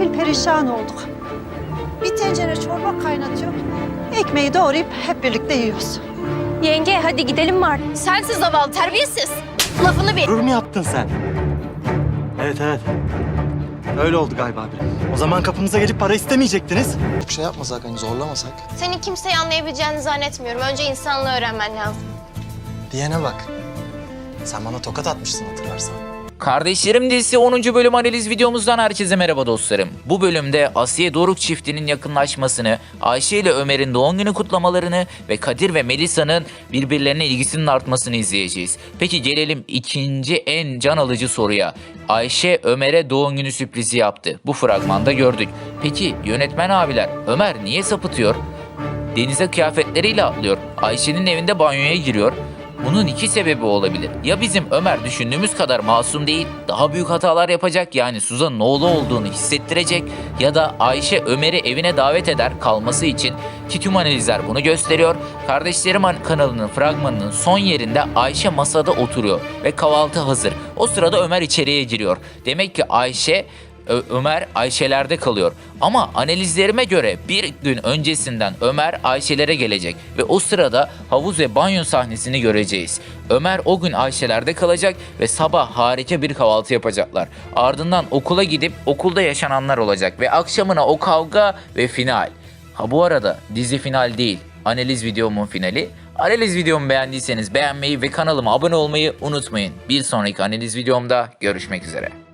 sefil perişan olduk. Bir tencere çorba kaynatıyor. Ekmeği doğrayıp hep birlikte yiyoruz. Yenge hadi gidelim mi artık? Sensiz zavallı terbiyesiz. Lafını bil. Gurur mu yaptın sen? Evet evet. Öyle oldu galiba abi. O zaman kapımıza gelip para istemeyecektiniz. Bir şey yapmasak hani zorlamasak. Senin kimseyi anlayabileceğini zannetmiyorum. Önce insanlığı öğrenmen lazım. Diyene bak. Sen bana tokat atmışsın hatırlarsan. Kardeşlerim dizisi 10. bölüm analiz videomuzdan herkese merhaba dostlarım. Bu bölümde Asiye Doruk çiftinin yakınlaşmasını, Ayşe ile Ömer'in doğum günü kutlamalarını ve Kadir ve Melisa'nın birbirlerine ilgisinin artmasını izleyeceğiz. Peki gelelim ikinci en can alıcı soruya. Ayşe Ömer'e doğum günü sürprizi yaptı. Bu fragmanda gördük. Peki yönetmen abiler Ömer niye sapıtıyor? Denize kıyafetleriyle atlıyor. Ayşe'nin evinde banyoya giriyor. Bunun iki sebebi olabilir. Ya bizim Ömer düşündüğümüz kadar masum değil, daha büyük hatalar yapacak yani Suzan'ın oğlu olduğunu hissettirecek ya da Ayşe Ömer'i evine davet eder kalması için ki tüm analizler bunu gösteriyor. Kardeşlerim An- kanalının fragmanının son yerinde Ayşe masada oturuyor ve kahvaltı hazır. O sırada Ömer içeriye giriyor. Demek ki Ayşe Ö- Ömer Ayşe'lerde kalıyor. Ama analizlerime göre bir gün öncesinden Ömer Ayşe'lere gelecek ve o sırada havuz ve banyo sahnesini göreceğiz. Ömer o gün Ayşe'lerde kalacak ve sabah harika bir kahvaltı yapacaklar. Ardından okula gidip okulda yaşananlar olacak ve akşamına o kavga ve final. Ha bu arada dizi final değil, analiz videomun finali. Analiz videomu beğendiyseniz beğenmeyi ve kanalıma abone olmayı unutmayın. Bir sonraki analiz videomda görüşmek üzere.